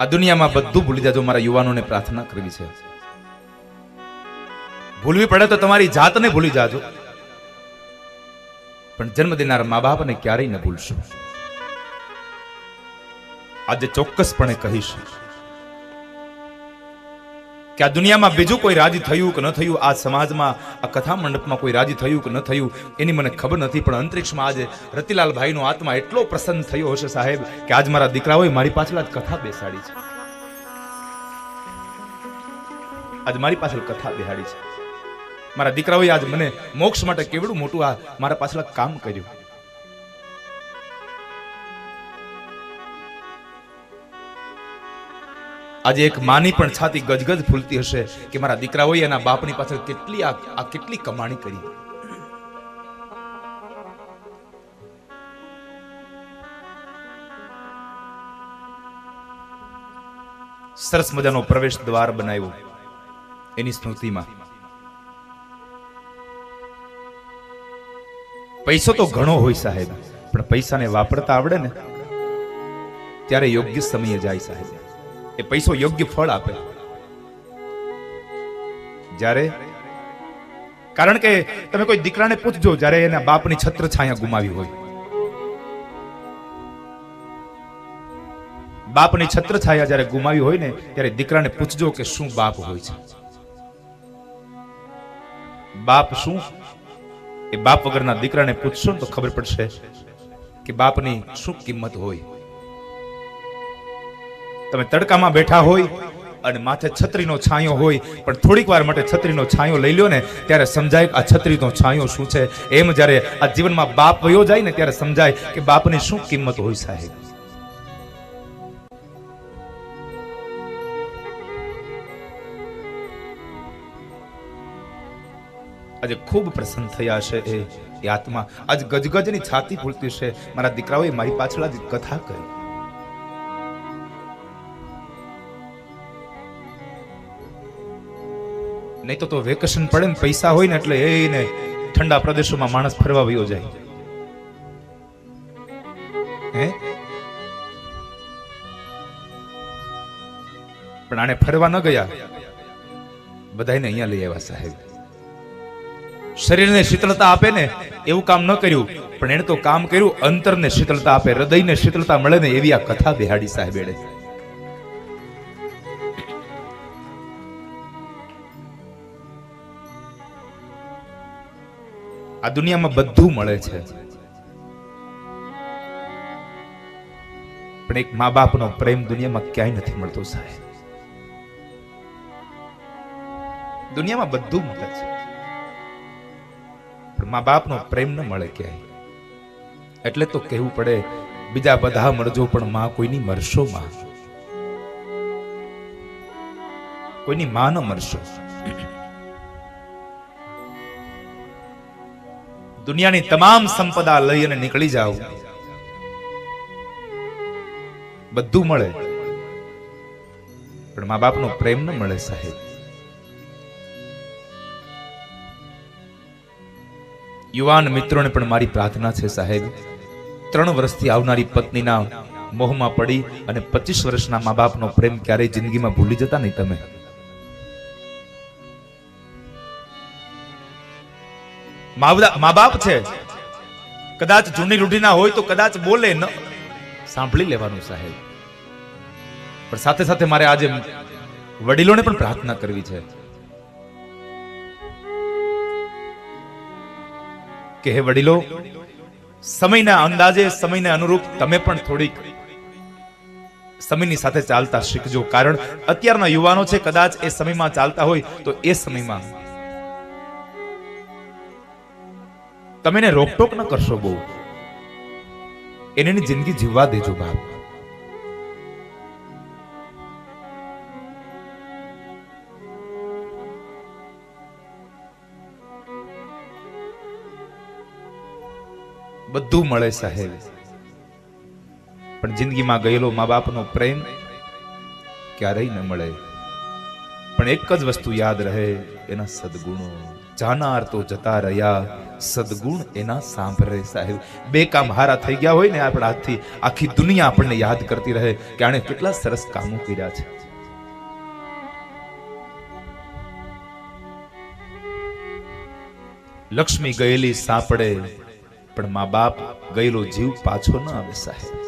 આ દુનિયામાં બધું ભૂલી જાજો, મારા યુવાનોને પ્રાર્થના કરવી છે. ભૂલવી પડે તો તમારી જાતને ભૂલી જાજો. પણ જન્મ દેનાર મા બાપને ક્યારેય ન ભૂલશો. આજે ચોક્કસપણે કહીશ કે આ દુનિયામાં બીજું કોઈ રાજી થયું કે ન થયું? આ સમાજમાં, આ કથા મંડપમાં કોઈ રાજી થયું કે ન થયું? એની મને ખબર નથી, પણ અંતરિક્ષમાં આજે રતિલાલભાઈનો આત્મા એટલો પ્રસન્ન થયો હશે સાહેબ કે આજ મારા દીકરાઓએ મારી પાછળ આજ કથા બેસાડી છે. આજ મારી પાછળ કથા બેહાડી છે. મારા દીકરાઓએ આજ મને મોક્ષ માટે કેવડું મોટું આ મારા પાછળ કામ કર્યું. આજે એક માની પણ છાતી ગજગજ ફૂલતી હશે કે મારા દીકરાઓએ એના બાપની પાછળ કેટલી આ કેટલી કમાણી કરી. સરસ મજાનો પ્રવેશ દ્વાર બનાવ્યો એની સ્મૃતિમાં. પૈસો તો ઘણો હોય સાહેબ, પણ પૈસાને વાપરતા આવડે ને ત્યારે યોગ્ય સમયે જાય સાહેબ. એ પૈસો યોગ્ય ફળ આપે. જ્યારે? કારણ કે તમે કોઈ દીકરાને પૂછજો જ્યારે એના બાપની છત્ર છાયા ગુમાવી હોય. બાપની છત્ર છાયા જ્યારે ગુમાવી હોય ને, ત્યારે દીકરાને પૂછજો કે શું બાપ હોય છે? બાપ શું? એ બાપ વગરના દીકરાને પૂછશો ને તો ખબર પડશે કે બાપની શું કિંમત હોય. તમે તડકામાં બેઠા હોય અને માથે છત્રીનો છાંયો હોય, પણ થોડીક વાર માટે છત્રીનો છાંયો લઈ લ્યો ને, ત્યારે સમજાય આ છત્રીનો છાંયો શું છે? એમ જ્યારે આ જીવનમાં બાપ વયો જાય ને, ત્યારે સમજાય કે બાપની શું કિંમત હોય સાહેબ? આજે ખૂબ પ્રસન્ન થયા છે એ આત્મા. આજ ગજગજની છાતી ફૂલતી છે. મારા દીકરાઓએ મારી પાછળ આજ કથા કરી. નહીં તો તો વેકેશન પડે ને પૈસા હોય ને એટલે એને ઠંડા પ્રદેશોમાં માણસ ફરવા વયો જાય. હે? પણ આને ફરવા ન ગયા. બધાને અહીંયા લઈ આવ્યા સાહેબ. શરીરને શીતળતા આપે ને એવું કામ ન કર્યું. પણ એને તો કામ કર્યું, અંતરને શીતળતા આપે, હૃદયને શીતળતા મળે ને એવી આ કથા બિહાડી સાહેબ એડે આ દુનિયામાં બધું મળે છે. પણ એક મા બાપનો પ્રેમ દુનિયામાં ક્યાંય નથી મળતો સાહેબ. દુનિયામાં બધું મળે છે. પણ મા બાપનો પ્રેમ ન મળે ક્યાંય. એટલે તો કહેવું પડે, બીજા બધા મરજો પણ માં કોઈની મરશો માં? કોઈની માં ન મરશો. દુનિયાની તમામ સંપદા લઈ અને નીકળી જાઓ. બધું મળે. પણ મા બાપનો પ્રેમ ન મળે સાહેબ. યુવાન મિત્રોને પણ મારી પ્રાર્થના છે સાહેબ. ત્રણ વર્ષથી આવનારી પત્નીના મોહમાં પડી અને પચીસ વર્ષના મા બાપનો પ્રેમ ક્યારેય જિંદગીમાં ભૂલી જતા નહીં તમે. મા બાપ છે. કદાચ જૂની રૂઢીના હોય તો કદાચ બોલે ન સાંભળી લેવાનું સાહેબ. પણ સાથે સાથે મારે આજે વડીલોને પણ પ્રાર્થના કરવી છે. કે હે વડીલો, સમયના અંદાજે, સમયને અનુરૂપ તમે પણ થોડીક સમયની સાથે ચાલતા શીખજો. કારણ અત્યારના યુવાનો છે, કદાચ એ સમયમાં ચાલતા હોય તો એ સમયમાં તમે એને રોકટોક ન કરશો બહુ. એને જિંદગી જીવવા દેજો બાપ. બધું મળે સાહેબ. પણ જિંદગીમાં ગયેલો મા બાપનો પ્રેમ ક્યારેય ન મળે. પણ એક જ વસ્તુ યાદ રહે, એના સદગુણો. જાનાર તો જતા રહ્યા. સદગુણ એના સાંભળે સાહેબ. બે કામ હારા થઈ ગયા હોય ને આપણા હાથથી, આખી દુનિયા આપણને યાદ કરતી રહે કે આણે કેટલા સરસ કામો કર્યા છે. લક્ષ્મી ગયેલી સાંપડે, પણ મા બાપ ગયેલો જીવ પાછો ન આવે સાહેબ.